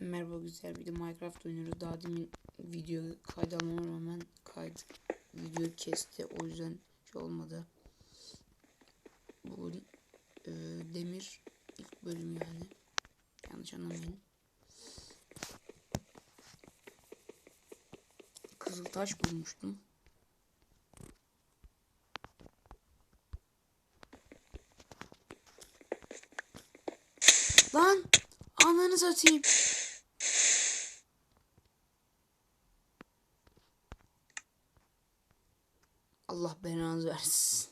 Merhaba güzel bir de Minecraft oynuyoruz. Daha demin video kaydalmama rağmen kaydı video kesti. O yüzden şey olmadı. Bu e, demir ilk bölüm yani. Yanlış anlamayın. Kızıl taş bulmuştum. Lan ananı satayım. Allah belanızı versin.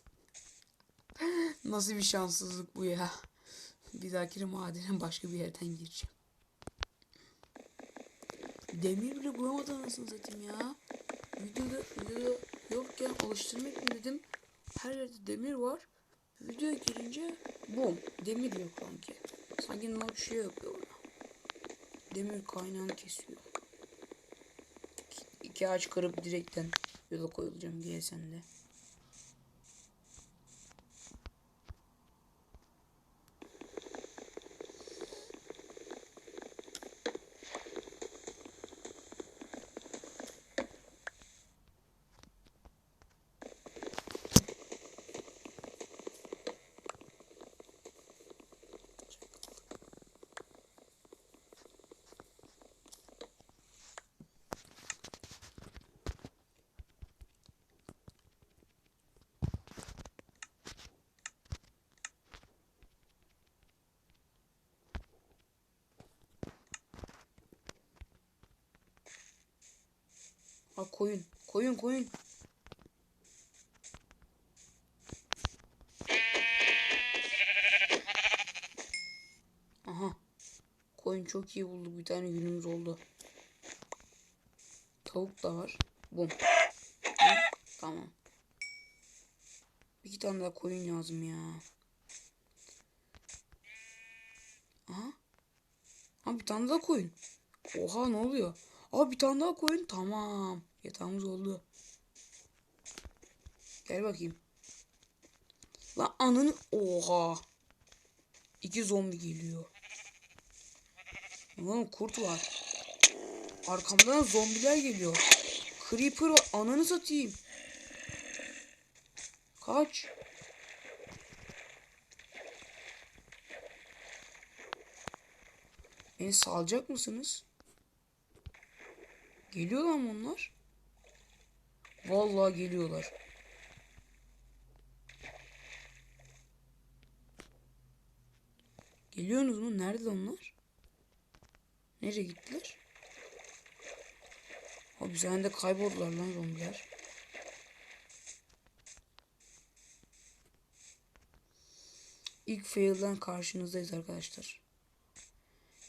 Nasıl bir şanssızlık bu ya. Bir dahaki madene başka bir yerden gireceğim. Demir bile bulamadı anasını satayım ya. Videoda, videoda yokken alıştırmak mı dedim. Her yerde demir var. Videoya girince bum demir yok sanki. Sanki ne bir şey yapıyor bana. Demir kaynağını kesiyor. İki, ağaç kırıp direkten yola koyulacağım diye Ha koyun. Koyun koyun. Aha. Koyun çok iyi bulduk. Bir tane günümüz oldu. Tavuk da var. Bum. Tamam. İki tane daha koyun lazım ya. Aha. Ha bir tane daha koyun. Oha ne oluyor? Aa bir tane daha koyun. Tamam. Yatağımız oldu. Gel bakayım. Lan ananı oha. İki zombi geliyor. Lan kurt var. Arkamdan zombiler geliyor. Creeper var. Ananı satayım. Kaç. Beni salacak mısınız? Geliyorlar mı onlar? Vallahi geliyorlar. Geliyorsunuz mu? Nerede onlar? Nereye gittiler? Abi bir de kayboldular lan zombiler. İlk fail'den karşınızdayız arkadaşlar.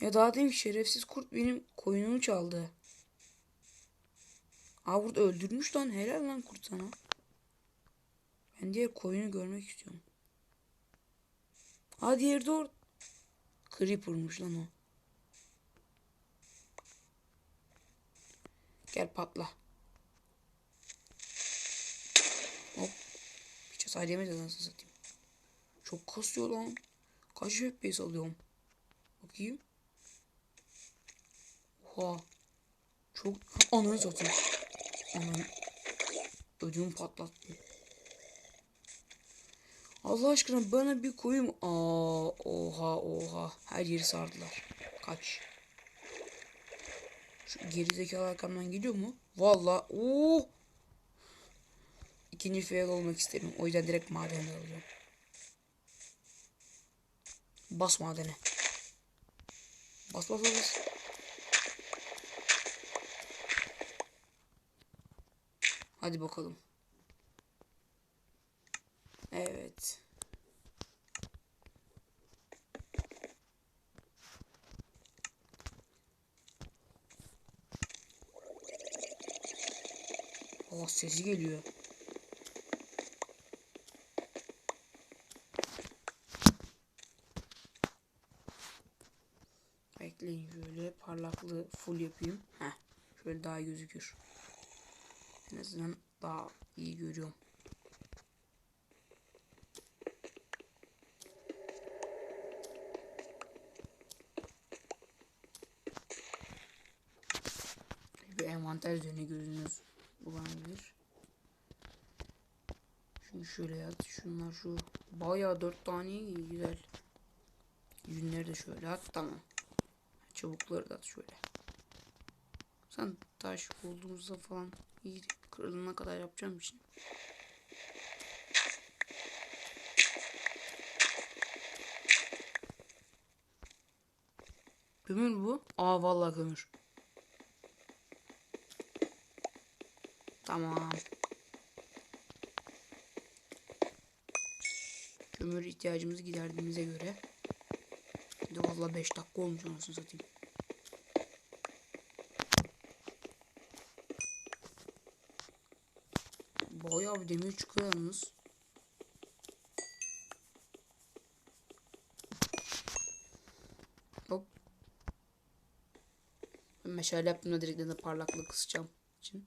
Ya daha demin şerefsiz kurt benim koyunumu çaldı. Aa burada öldürmüş lan. Helal lan kurt sana. Ben diğer koyunu görmek istiyorum. Aa diğeri de orada. Creeper'mış lan o. Gel patla. Hop. Hiç hasar yemedi nasıl satayım. Çok kasıyor lan. Kaç FPS alıyorum. Bakayım. Oha. Çok ananı satayım. Ananı. Ödümü patlattı. Allah aşkına bana bir koyayım. Aa, oha oha. Her yeri sardılar. Kaç. Şu gerizekalı arkamdan geliyor mu? Valla. Oo. İkinci fail olmak isterim. O yüzden direkt madene alıyorum. Bas madene. Bas bas bas. Hadi bakalım. Evet. Oh sesi geliyor. Bekleyin şöyle parlaklığı full yapayım. Heh, şöyle daha gözükür. En azından daha iyi görüyorum. Envanter üzerine gözünüz bulanabilir. Şunu şöyle yat. Şunlar şu. Bayağı dört tane güzel. Yünleri de şöyle at. Tamam. Çubukları da at şöyle. Sen taş bulduğumuzda falan iyi kırılana kadar yapacağım için. Kömür mü bu? Aa vallahi kömür. Tamam. Kömür ihtiyacımızı giderdiğimize göre. Bir de vallahi 5 dakika olmuş anasını satayım. Bayağı bir demir çıkıyor yalnız. Hop. Ben meşale yaptığımda direkt de parlaklığı kısacağım için.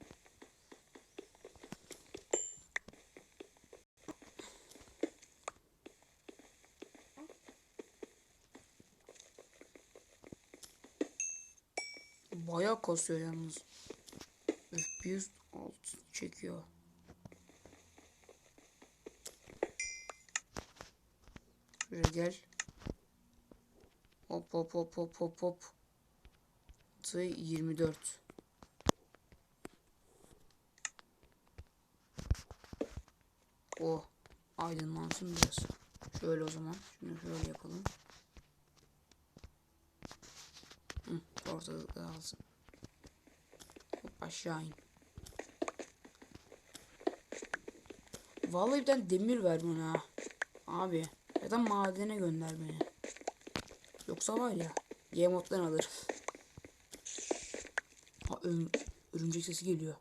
Bayağı kasıyor yalnız. FPS alt çekiyor. Şuraya gel. Hop hop hop hop hop hop. Tı 24. O aydınlansın biraz. Şöyle o zaman. Şunu şöyle yapalım. Hı, ortalıkta alsın. Hop aşağı in. Vallahi bir tane demir ver bana. Abi. Ya da madene gönder beni. Yoksa var ya. Game moddan alır. Ha, ör- örümcek sesi geliyor.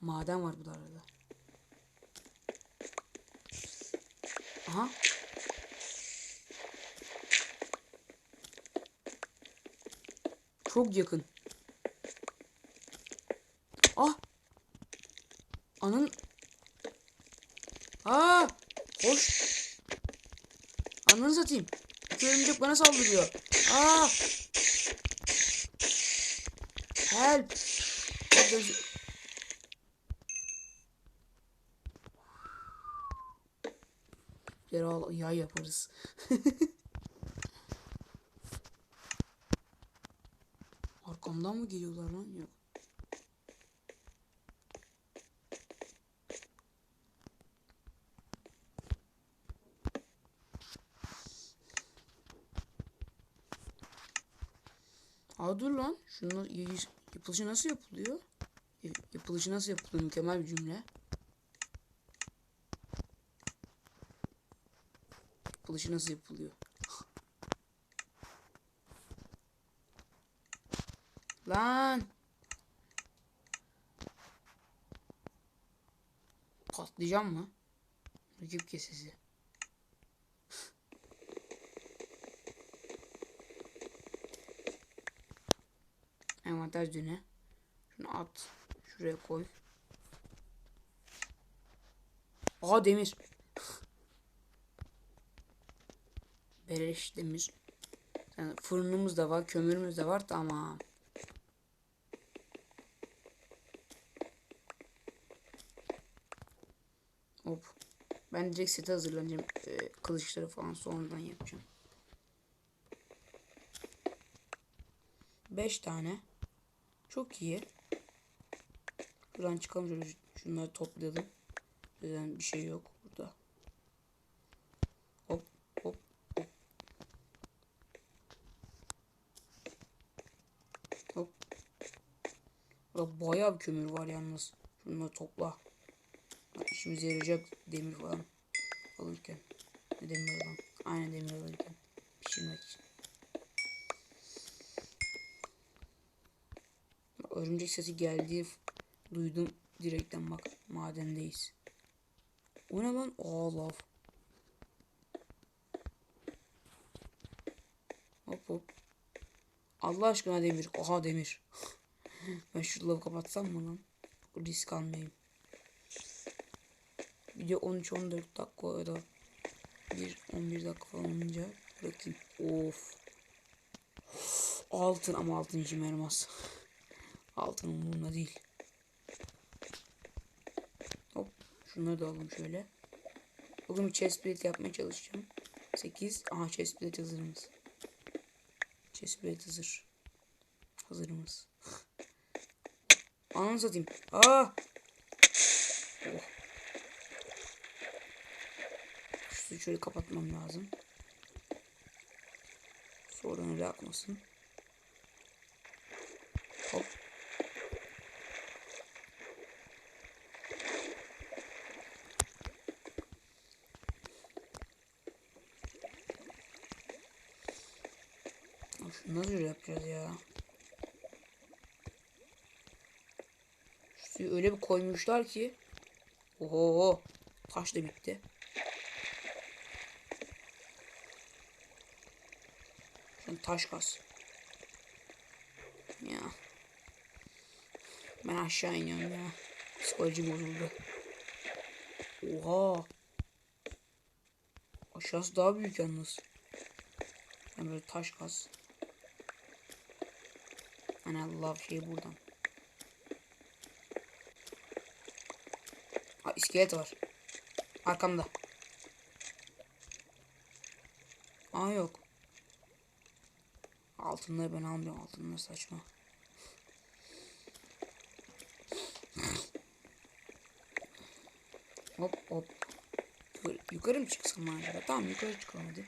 Maden var bu da arada. Aha. Çok yakın. Ah. Anın. Aa. Hoş. Ananı satayım. Örümcek bana saldırıyor. Aa. Help. Hadi. Yara yay yaparız. Arkamdan mı geliyorlar lan? Yok. Aa dur lan. Şunun y- yapılışı nasıl yapılıyor? Yapılışı nasıl yapılıyor? Mükemmel bir cümle. Yapılışı nasıl yapılıyor? Lan. Patlayacağım mı? Rakip kesesi. Envanter düğüne. Şunu at. Şuraya koy. Aa demir. Beleş demir. Yani fırınımız da var, kömürümüz de var. Tamam. Hop. Ben direkt sete hazırlanacağım. Ee, kılıçları falan sonradan yapacağım. 5 tane. Çok iyi. Buradan çıkalım şöyle şunları toplayalım. Zaten bir şey yok burada. Hop hop hop. Hop. Burada bayağı bir kömür var yalnız. Şunları topla. İşimize yarayacak demir falan alırken. Ne demir olan? Aynen demir alırken. Pişirmek için. Örümcek sesi geldi. Duydum direkten bak madendeyiz. O ne lan? Aa. Hop hop. Allah aşkına demir. Oha demir. ben şu lavı kapatsam mı lan? Risk almayayım. Video 13-14 dakika ya da 1-11 dakika falan olunca bırakayım. Of. Altın ama altın işime yaramaz. Altın umurumda değil. Hop. Şunları da alalım şöyle. Bugün bir chest plate yapmaya çalışacağım. 8. Aha chest plate hazırımız. Chest plate hazır. Hazırımız. Ananı satayım. Aa! Oh. Şu şöyle kapatmam lazım. Sonradan öyle akmasın. Hop. Of, Nasıl yapacağız ya? Suyu öyle bir koymuşlar ki. Oho. Taş da bitti. Sen taş kas. Ya. Ben aşağı iniyorum ya. Psikolojim bozuldu. Oha. Aşağısı daha büyük yalnız. Ben böyle taş kas. Ana Allah şey buradan. Aa, iskelet var. Arkamda. Aa yok. Altınları ben almıyorum. Altınlar saçma. Hop hop. Yukarı mı çıksam acaba? Tamam yukarı çıkalım hadi.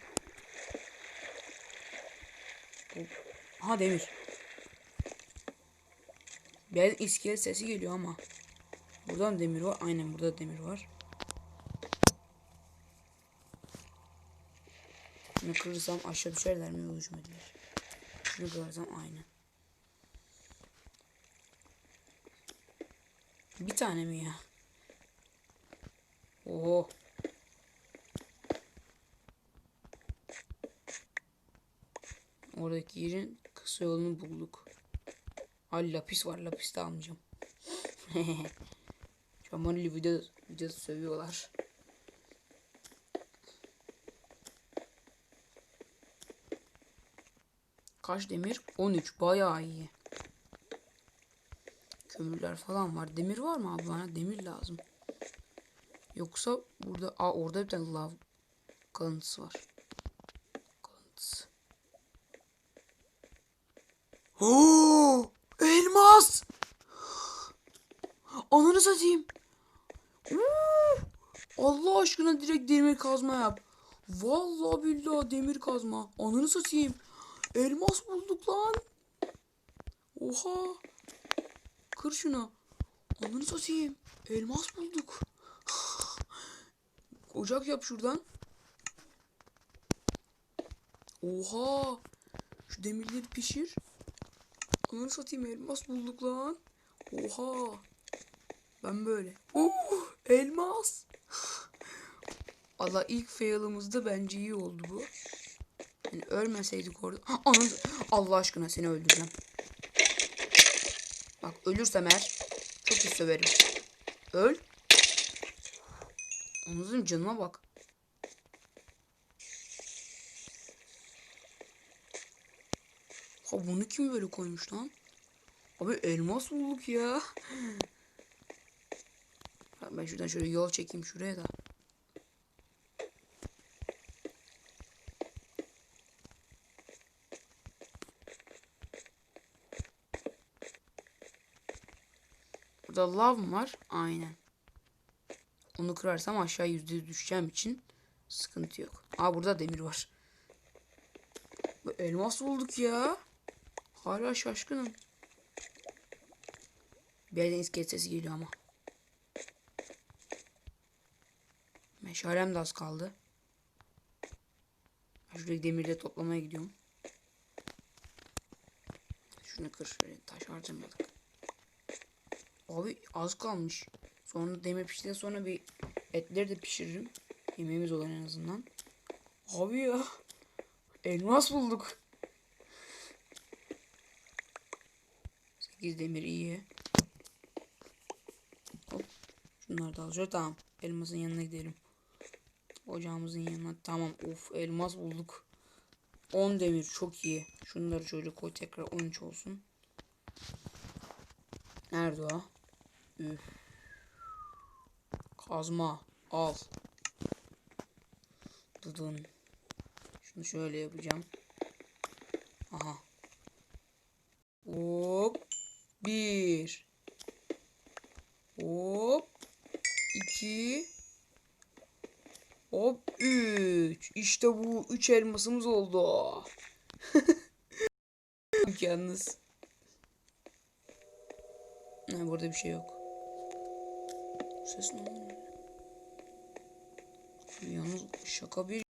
Hop. Aha demir. Bir iskelet sesi geliyor ama. Buradan demir var. Aynen burada demir var. Şunu kırırsam aşağı düşerler mi? Yok düşmediler. Şunu kırarsam aynen. Bir tane mi ya? Oo. Oradaki yerin kısa yolunu bulduk. Ay lapis var lapis de an bana video, video sövüyorlar. Kaç demir? 13 bayağı iyi. Kömürler falan var. Demir var mı abi bana? Demir lazım. Yoksa burada aa orada bir tane lav kalıntısı var. Kalıntısı. Oo! Elmas! Ananı satayım. Allah aşkına direkt demir kazma yap. Vallahi billahi demir kazma. Ananı satayım. Elmas bulduk lan. Oha. Kır şunu. Ananı satayım. Elmas bulduk. Ocak yap şuradan. Oha. Şu demirleri pişir. Ananı satayım elmas bulduk lan. Oha. Ben böyle. Uh, elmas. Allah ilk fail'ımızda bence iyi oldu bu. Yani ölmeseydik orada. Ananı... Allah aşkına seni öldüreceğim. Bak ölürsem eğer çok iyi söverim. Öl. Anladın canıma bak. Ha bunu kim böyle koymuş lan? Abi elmas bulduk ya. Ben şuradan şöyle yol çekeyim şuraya da. Burada lav var? Aynen. Onu kırarsam aşağı yüzde düşeceğim için sıkıntı yok. Aa burada demir var. Elmas bulduk ya. Hala şaşkınım. Bir yerden iskelet sesi geliyor ama. Meşalem de az kaldı. Şuradaki demirleri toplamaya gidiyorum. Şunu kır şöyle taş harcamadık. Abi az kalmış. Sonra demir piştikten sonra bir etleri de pişiririm. Yemeğimiz olur en azından. Abi ya. Elmas bulduk. 8 demir iyi. Hop. Şunları da alacağız. Tamam. Elmasın yanına gidelim. Ocağımızın yanına. Tamam. Of elmas bulduk. 10 demir çok iyi. Şunları şöyle koy tekrar 13 olsun. Nerede o? Üf. Kazma. Al. Dudun. Şunu şöyle yapacağım. Aha. Hop. Bir. Hop. iki. Hop. Üç. İşte bu. Üç elmasımız oldu. Yalnız. Ha, burada bir şey yok. Ses ne Yalnız şaka bir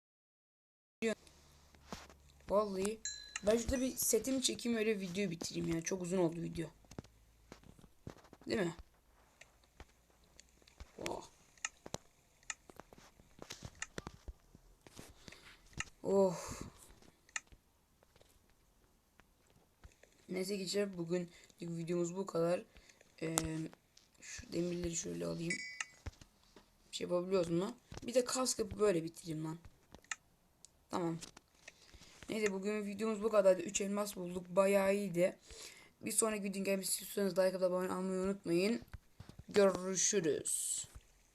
Vallahi ben şurada bir setimi çekeyim öyle video bitireyim ya. Çok uzun oldu video. Değil mi? Oh. Oh. Neyse geçer bugün videomuz bu kadar. Ee, şu demirleri şöyle alayım. Bir şey yapabiliyoruz mu? Bir de kask yapıp böyle bitireyim lan. Tamam. Neyse bugün videomuz bu kadardı. 3 elmas bulduk. Bayağı iyiydi. Bir sonraki videonun gelmesi istiyorsanız like abone olmayı unutmayın. Görüşürüz.